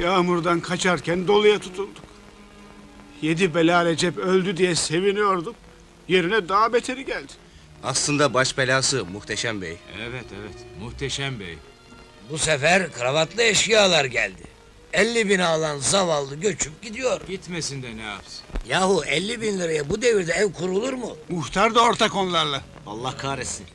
Yağmurdan kaçarken doluya tutulduk. Yedi bela Recep öldü diye seviniyorduk. Yerine daha beteri geldi. Aslında baş belası Muhteşem Bey. Evet evet muhteşem bey. Bu sefer kravatlı eşkıyalar geldi. 50 bin alan zavallı göçüp gidiyor. Gitmesin de ne yapsın? Yahu 50 bin liraya bu devirde ev kurulur mu? Muhtar da ortak onlarla. Allah kahretsin.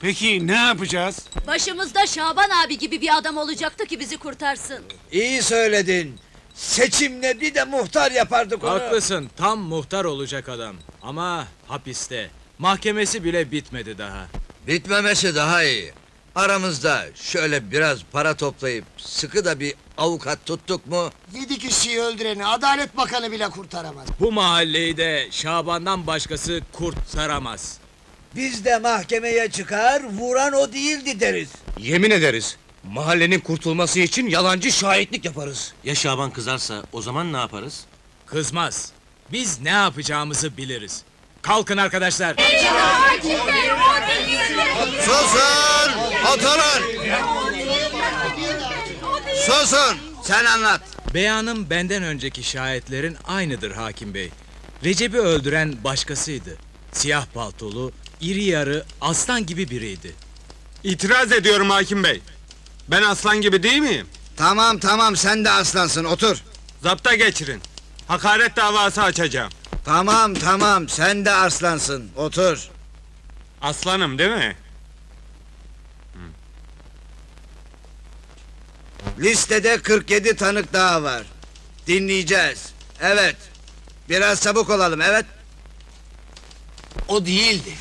Peki ne yapacağız? Başımızda Şaban abi gibi bir adam olacaktı ki bizi kurtarsın. İyi söyledin. Seçimle bir de muhtar yapardık onu. Haklısın tam muhtar olacak adam. Ama hapiste. Mahkemesi bile bitmedi daha. Bitmemesi daha iyi. Aramızda şöyle biraz para toplayıp sıkı da bir avukat tuttuk mu? Yedi kişiyi öldüreni Adalet Bakanı bile kurtaramaz. Bu mahalleyi de Şaban'dan başkası kurtaramaz. Biz de mahkemeye çıkar, vuran o değildi deriz. Yemin ederiz. Mahallenin kurtulması için yalancı şahitlik yaparız. Ya Şaban kızarsa o zaman ne yaparız? Kızmaz. Biz ne yapacağımızı biliriz. Kalkın arkadaşlar. Susun! Oturun! Susun! Sen anlat. Beyanım benden önceki şahitlerin aynıdır hakim bey. Recep'i öldüren başkasıydı. Siyah paltolu, iri yarı, aslan gibi biriydi. İtiraz ediyorum hakim bey. Ben aslan gibi değil miyim? Tamam tamam sen de aslansın otur. Zapta geçirin. Hakaret davası açacağım. Tamam tamam sen de aslansın otur. Aslanım değil mi? Listede 47 tanık daha var. Dinleyeceğiz. Evet. Biraz çabuk olalım evet. O değildi.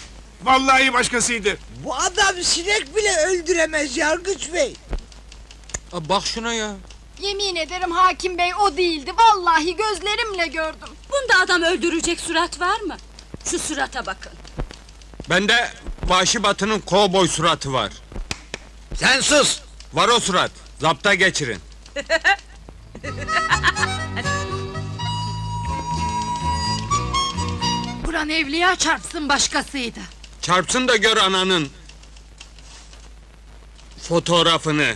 Vallahi başkasıydı. Bu adam sinek bile öldüremez Yargıç Bey. bak şuna ya. Yemin ederim hakim bey o değildi. Vallahi gözlerimle gördüm. Bunda adam öldürecek surat var mı? Şu surata bakın. Bende Vahşi Batı'nın kovboy suratı var. Sen sus. Var o surat. Zapta geçirin. Buran evliya çarpsın başkasıydı. Çarpsın da gör ananın fotoğrafını.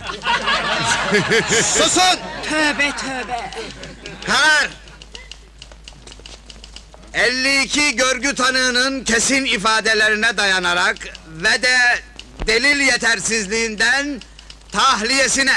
Susun. Tövbe tövbe. Karar. 52 görgü tanığının kesin ifadelerine dayanarak ve de delil yetersizliğinden tahliyesine.